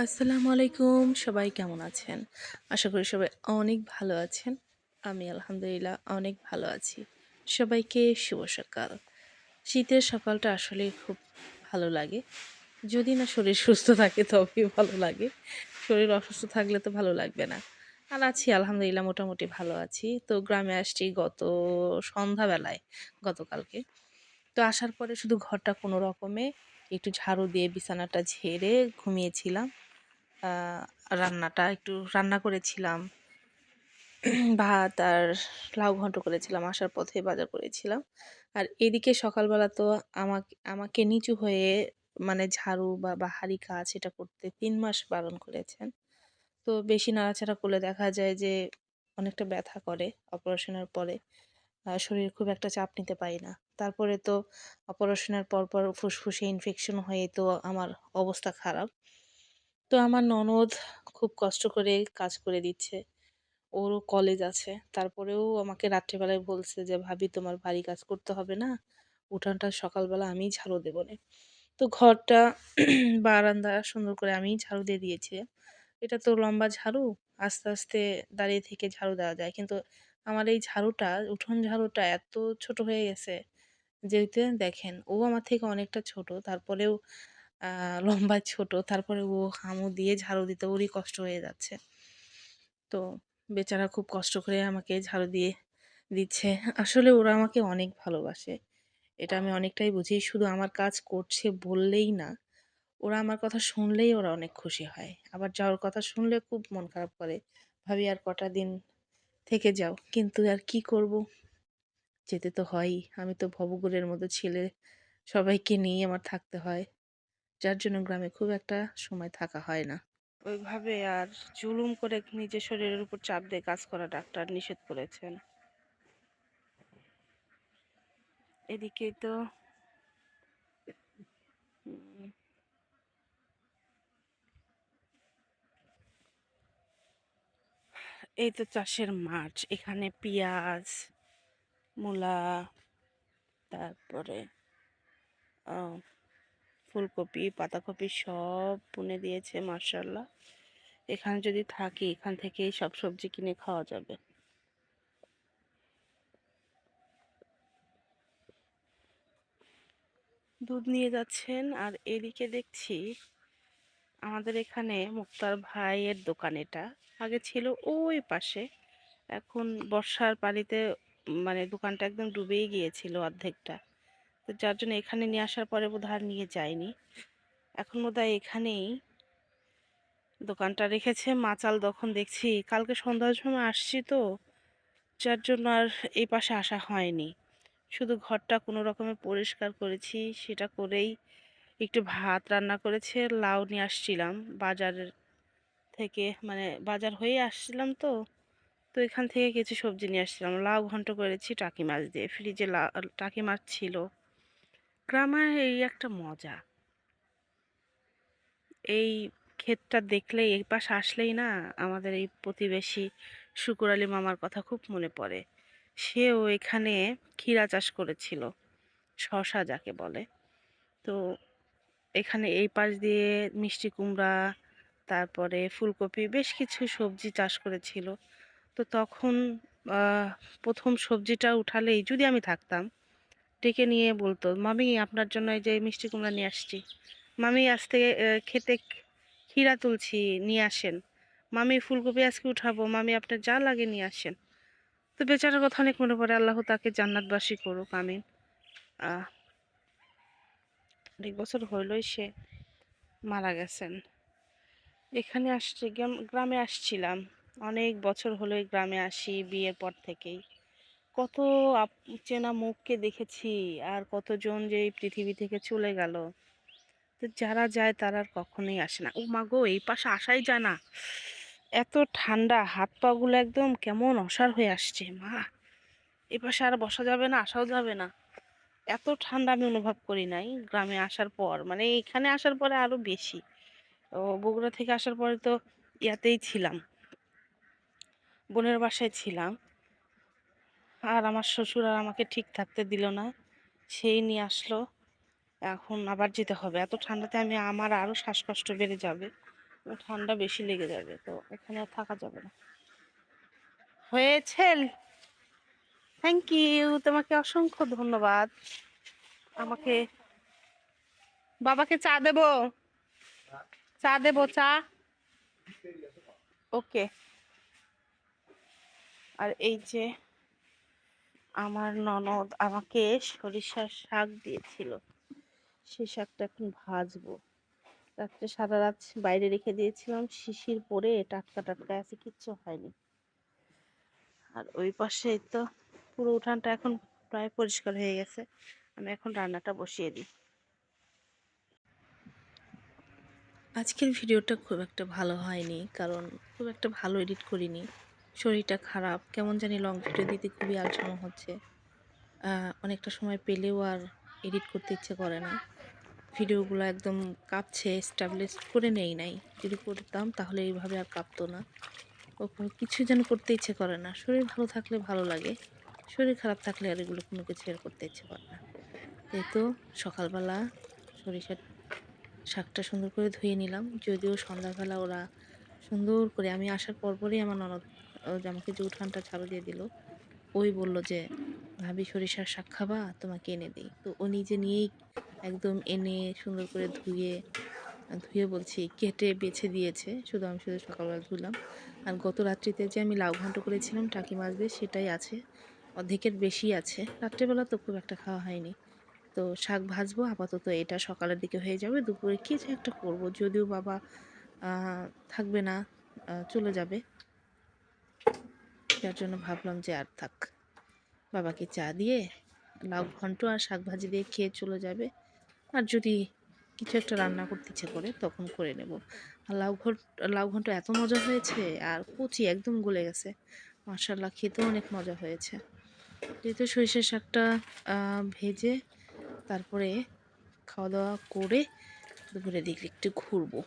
আসসালামু আলাইকুম, সবাই কেমন আছেন? আশা করি সবাই অনেক ভালো আছেন। আমি আলহামদুলিল্লাহ অনেক ভালো আছি। সবাইকে শুভ সকাল। শীতের সকালটা আসলে খুব ভালো লাগে। যদি না শরীর সুস্থ থাকে তবেই ভালো লাগে। শরীর অসুস্থ থাকলে তো ভালো লাগবে না। আর আছি আলহামদুলিল্লাহ মোটামুটি ভালো আছি। তো গ্রামে আসছি গত সন্ধ্যাবেলায়, গতকালকে। তো আসার পরে শুধু ঘরটা কোনো রকমে একটু ঝাড়ু দিয়ে বিছানাটা ঝেড়ে ঘুমিয়েছিলাম। রান্নাটা একটু রান্না করেছিলাম। ভাত আর লাউ ঘন্ট করেছিলাম, আসার পথে বাজার করেছিলাম। আর এদিকে সকালবেলা তো আমাকে আমাকে নিচু হয়ে মানে ঝাড়ু বা বাহারি কাজ এটা করতে তিন মাস বারণ করেছেন। তো বেশি নাড়াচাড়া করলে দেখা যায় যে অনেকটা ব্যথা করে অপারেশনের পরে। শরীর খুব একটা চাপ নিতে পারি না। তারপরে তো অপারেশনের পর পর ফুসফুসে ইনফেকশন হয়ে তো আমার অবস্থা খারাপ। তো আমার ননদ খুব কষ্ট করে কাজ করে দিচ্ছে। ওরও কলেজ আছে। তারপরেও আমাকে রাত্রেবেলায় বলছে যে, ভাবি, তোমার ভারী কাজ করতে হবে না। উঠানটা সকালবেলা আমিই ঝাড়ু দেবো নে। তো ঘরটা বারান্দা সুন্দর করে আমিই ঝাড়ু দিয়ে দিয়েছি। এটা তো লম্বা ঝাড়ু, আস্তে আস্তে দাঁড়িয়ে থেকে ঝাড়ু দেওয়া যায়। কিন্তু আমার এই ঝাড়ুটা, উঠোন ঝাড়ুটা এত ছোট হয়ে গেছে, যেতে দেখেন, ও আমার থেকে অনেকটা ছোট। তারপরেও লম্বা, ছোট, তারপরে ও হামু দিয়ে ঝাড়ু দিতে ওরই কষ্ট হয়ে যাচ্ছে। তো বেচারা খুব কষ্ট করে আমাকে ঝাড়ু দিয়ে দিচ্ছে। আসলে ওরা আমাকে অনেক ভালোবাসে। এটা আমি অনেকটাই বুঝি। শুধু আমার কাজ করছে বললেই না, ওরা আমার কথা শুনলেই ওরা অনেক খুশি হয়। আবার যাওয়ার কথা শুনলে খুব মন খারাপ করে। ভাবি, আর কটা দিন থেকে যাও, কিন্তু আর কি করব? যেতে তো হয়ই। আমি তো ভবঘুরের মতো ছেলে। সবাইকে নিয়ে আমার থাকতে হয়। যার জন্য গ্রামে খুব একটা সময় থাকা হয় না। ওইভাবে আর জুলুম করে নিজের শরীরের উপর চাপ দিয়ে কাজ করা ডাক্তার নিষেধ করেছেন। এদিকে তো এই তো চাষের মাঠ, এখানে পেঁয়াজ, মূলা, তারপরে ফুলকপি, পাতাকপি সব বুনে দিয়েছে মার্শাল্লাহ এখানে যদি থাকি, এখান থেকেই সব সবজি কিনে খাওয়া যাবে। দুধ নিয়ে যাচ্ছেন, আর এদিকে দেখছি আমাদের এখানে মুক্তার ভাইয়ের দোকান এটা। আগে ছিল ওই পাশে, এখন বর্ষার পানিতে মানে দোকানটা একদম ডুবেই গিয়েছিল অর্ধেকটা। তো যার জন্য এখানে নিয়ে আসার পরে বোধহয় আর নিয়ে যায়নি। এখন বোধহয় এখানেই দোকানটা রেখেছে, মাচাল তখন দেখছি। কালকে সন্ধ্যার সময় আসছি তো, যার জন্য আর এই পাশে আসা হয়নি। শুধু ঘরটা কোনো রকমে পরিষ্কার করেছি, সেটা করেই একটু ভাত রান্না করেছে, লাউ নিয়ে আসছিলাম বাজারের থেকে। মানে বাজার হয়ে আসছিলাম তো তো এখান থেকে কিছু সবজি নিয়ে আসছিলাম। লাউ ঘন্ট করেছি, টাকি মাছ দিয়ে, ফ্রিজে লা, টাকি মাছ ছিল। গ্রামে এই একটা মজা। এই ক্ষেতটা দেখলেই, এই পাশ আসলেই না আমাদের এই প্রতিবেশী শুকুর আলী মামার কথা খুব মনে পড়ে। সেও এখানে ক্ষীরা চাষ করেছিল শশা যাকে বলে। তো এখানে এই পাশ দিয়ে মিষ্টি কুমড়া, তারপরে ফুলকপি, বেশ কিছু সবজি চাষ করেছিল। তো তখন প্রথম সবজিটা উঠালেই যদি আমি থাকতাম ডেকে নিয়ে বলতো, মামি, আপনার জন্য এই যে মিষ্টি কুমড়া নিয়ে আসছি। মামি, আজ থেকে খেতে ক্ষীরা তুলছি, নিয়ে আসেন। মামি, ফুলকপি আজকে উঠাবো। মামি, আপনার যা লাগে নিয়ে আসেন। তো বেচারার কথা অনেক মনে পড়ে, আল্লাহ তাকে জান্নাতবাসী করুক আহ, অনেক বছর হইলই সে মারা গেছেন। এখানে আসছি, গ্রামে আসছিলাম। অনেক বছর হলো গ্রামে আসি, বিয়ের পর থেকেই। কত চেনা মুখকে দেখেছি আর কতজন যে এই পৃথিবী থেকে চলে গেল। তো যারা যায় তারা আর কখনোই আসে না। ও মা গো, এই পাশে আসাই যায় না। এত ঠান্ডা, হাত পাগুলো একদম কেমন অসাড় হয়ে আসছে, মা। এ পাশে আর বসা যাবে না, আসাও যাবে না। এত ঠান্ডা আমি অনুভব করি নাই গ্রামে আসার পর। মানে এখানে আসার পরে আরও বেশি। ও বগুড়া থেকে আসার পরে তো ইয়াতেই ছিলাম। বোনের বাসায় ছিলাম। আর আমার শ্বশুর আর আমাকে ঠিক থাকতে দিল না। সেই নিয়ে আসলো। এখন আবার যেতে হবে। এত ঠান্ডাতে আমি আমার আরও শ্বাসকষ্ট বেড়ে যাবে। ঠান্ডা বেশি লেগে যাবে। তো এখানে আর থাকা যাবে না। হয়েছে। থ্যাংক ইউ তোমাকে অসংখ্য ধন্যবাদ। আমাকে বাবাকে চা দেব। চা দেব, চা। ওকে আর এই যে আমার ননদ আমাকে সরিষার শাক দিয়েছিল। সেই শাকটা এখন ভাজবো। রাত্রে সারা রাত বাইরে রেখে দিয়েছিলাম, শিশির পরে টাটকা টাটকা আছে, কিচ্ছু হয়নি। আর ওই পাশে তো পুরো উঠানটা এখন প্রায় পরিষ্কার হয়ে গেছে। আমি এখন রান্নাটা বসিয়ে দিই। আজকের ভিডিওটা খুব একটা ভালো হয়নি, কারণ খুব একটা ভালো এডিট করিনি। শরীরটা খারাপ। কেমন জানি লং ভিডিও দিতে খুবই আলসানো হচ্ছে। অনেকটা সময় পেলেও আর এডিট করতে ইচ্ছে করে না। ভিডিওগুলো একদম কাঁপছে স্টাবলিশ করে নেই নাই। যদি করতাম তাহলে এইভাবে আর কাঁপতো না। কখনো কিছু যেন করতে ইচ্ছে করে না। শরীর ভালো থাকলে ভালো লাগে। শরীর খারাপ থাকলে আর এগুলো কোনো কিছু আর করতে ইচ্ছে করে না। এই তো সকালবেলা সরিষার শাকটা সুন্দর করে ধুয়ে নিলাম। যদিও সন্ধ্যাবেলা ওরা সুন্দর করে আমি আসার পরপরই আমার ননদ আমাকে যে উঠানটা ঝাড়ু দিয়ে দিল, ওই বলল যে, ভাবি, সরিষার শাক খাবা? তোমাকে এনে দিই। তো ও নিজে নিয়েই একদম এনে সুন্দর করে ধুয়ে ধুয়ে বলছি, কেটে বেছে দিয়েছে। শুধু আমি শুধু সকালবেলা ধুলাম। আর গত রাত্রিতে যে আমি লাউ ঘন্ট করেছিলাম, টাকি মাছ দিয়ে, সেটাই আছে। অর্ধেকের বেশি আছে। রাত্রেবেলা তো খুব একটা খাওয়া হয়নি। তো শাক ভাজবো, আপাতত এটা সকালের দিকে হয়ে যাবে। দুপুরে কিছু একটা করব? যদিও বাবা থাকবে না চলে যাবে। যার জন্য ভাবলাম যে আর থাক। বাবাকে চা দিয়ে, লাউ ঘন্ট আর শাক ভাজি দিয়ে খেয়ে চলে যাবে। আর যদি কিছু একটা রান্না করতে ইচ্ছে করে, তখন করে নেব। আর লাউ ঘন্ট লাউ ঘন্ট এত মজা হয়েছে, আর কচি একদম গলে গেছে। মার্শাল্লাহ খেতেও অনেক মজা হয়েছে। যেহেতু সরিষার শাকটা ভেজে তারপরে খাওয়া দাওয়া করে দুপুরের দিকে একটু ঘুরবো।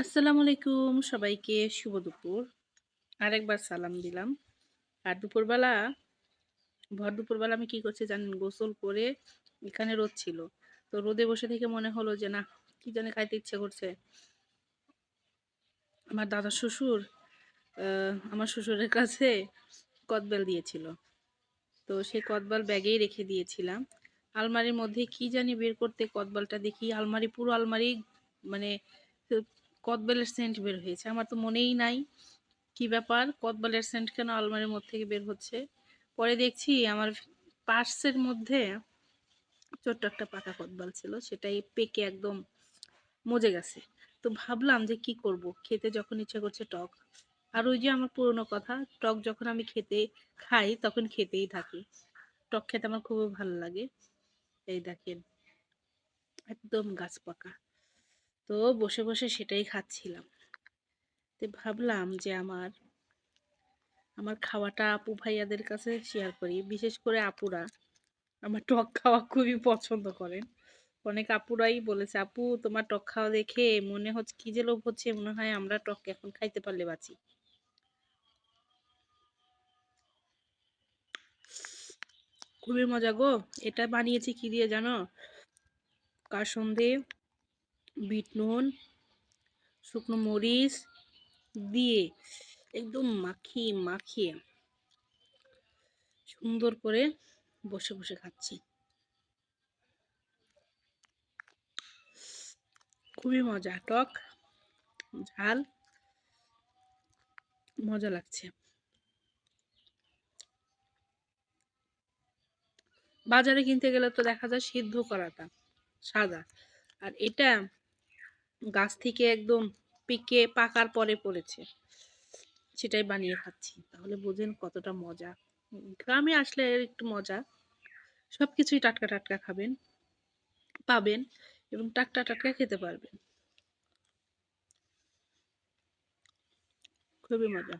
আসসালামু আলাইকুম সবাইকে, শুভ দুপুর। আরেকবার সালাম দিলাম। আর দুপুরবেলা, ভর দুপুরবেলা আমি কি করছি জানেন? গোসল করে এখানে রোদ ছিল। তো রোদে বসে থেকে মনে হলো যে না কি জানে খাইতে ইচ্ছে করছে। আমার দাদা শ্বশুর আমার শ্বশুরের কাছে কদবেল দিয়েছিল। তো সেই কদবাল ব্যাগেই রেখে দিয়েছিলাম। আলমারির মধ্যে কি জানি বের করতে কদবালটা দেখি, আলমারি, পুরো আলমারি মানে কদবেলের সেন্ট বের হয়েছে। আমার তো মনেই নাই কি ব্যাপার, কদবেলের সেন্ট কেন আলমারির মধ্যে থেকে বের হচ্ছে? পরে দেখছি আমার পার্সের মধ্যে ছোট্ট একটা পাকা কদবাল ছিল, সেটাই পেকে একদম মজে গেছে। তো ভাবলাম যে কি করব? খেতে যখন ইচ্ছা করছে টক। আর ওই যে আমার পুরনো কথা, টক যখন আমি খেতে খাই, তখন খেতেই থাকি। টক খেতে আমার খুবই ভালো লাগে। এই দেখেন, একদম গাছ পাকা। তো বসে বসে সেটাই খাচ্ছিলাম। তো ভাবলাম যে আমার আমার খাওয়াটা আপু ভাইয়াদের কাছে শেয়ার করি। বিশেষ করে আপুরা। আমার টক খাওয়া খুবই পছন্দ করেন। অনেক আপুরাই বলেছে, আপু, তোমার টক খাওয়া দেখে মনে হচ্ছে, কি যে লোভ হচ্ছে, মনে হয় আমরা টক এখন খাইতে পারলে বাঁচি। খুবই মজা গো। এটা বানিয়েছি কি দিয়ে জানো? কাসন্দে বিট নুন, শুকনো মরিচ দিয়ে একদম মাখিয়ে মাখিয়ে সুন্দর করে বসে বসে খাচ্ছি। খুবই মজা, টক, ঝাল, মজা লাগছে। বাজারে কিনতে গেলে তো দেখা যায় সিদ্ধ করাটা সাদা, আর এটা গাছ থেকে একদম পিকে পাকার পরে পড়েছে। সেটাই বানিয়ে খাচ্ছি। তাহলে বোঝেন কতটা মজা। গ্রামে আসলে একটু মজা। সব কিছুই টাটকা টাটকা খাবেন, পাবেন এবং টাটকা টাটকা খেতে পারবেন। খুবই মজা।